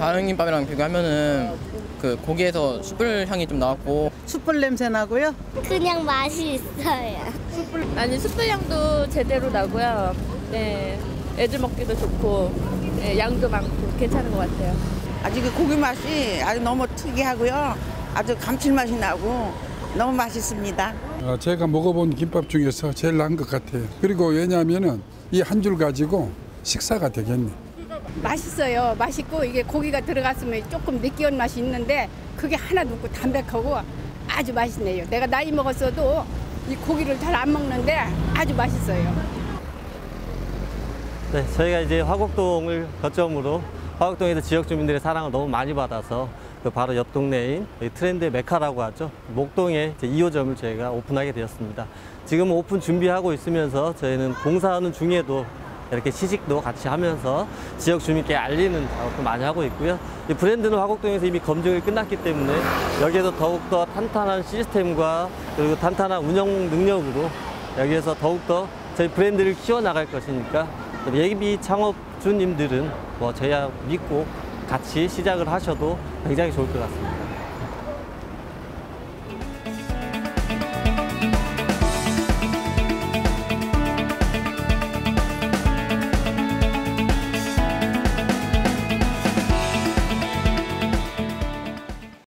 라면김밥이랑 비교하면은 그 고기에서 숯불 향이 좀 나왔고 숯불 냄새 나고요. 그냥 맛이 있어요. 아니 숯불 향도 제대로 나고요. 네, 애들 먹기도 좋고 네, 양도 많고 괜찮은 것 같아요. 아직 그 고기 맛이 아주 너무 특이하고요. 아주 감칠맛이 나고 너무 맛있습니다. 어, 제가 먹어본 김밥 중에서 제일 나은 것 같아요. 그리고 왜냐하면은 이 한 줄 가지고 식사가 되겠네. 맛있어요. 맛있고 이게 고기가 들어갔으면 조금 느끼한 맛이 있는데 그게 하나도 없고 담백하고 아주 맛있네요. 내가 나이 먹었어도 이 고기를 잘 안 먹는데 아주 맛있어요. 네, 저희가 이제 화곡동을 거점으로 화곡동에서 지역 주민들의 사랑을 너무 많이 받아서 그 바로 옆 동네인 이 트렌드의 메카라고 하죠. 목동에 이제 2호점을 저희가 오픈하게 되었습니다. 지금 오픈 준비하고 있으면서 저희는 공사하는 중에도 이렇게 시식도 같이 하면서 지역 주민께 알리는 작업도 많이 하고 있고요. 이 브랜드는 화곡동에서 이미 검증이 끝났기 때문에 여기에서 더욱더 탄탄한 시스템과 그리고 탄탄한 운영 능력으로 여기에서 더욱더 저희 브랜드를 키워나갈 것이니까 예비 창업주님들은 뭐 저희와 믿고 같이 시작을 하셔도 굉장히 좋을 것 같습니다.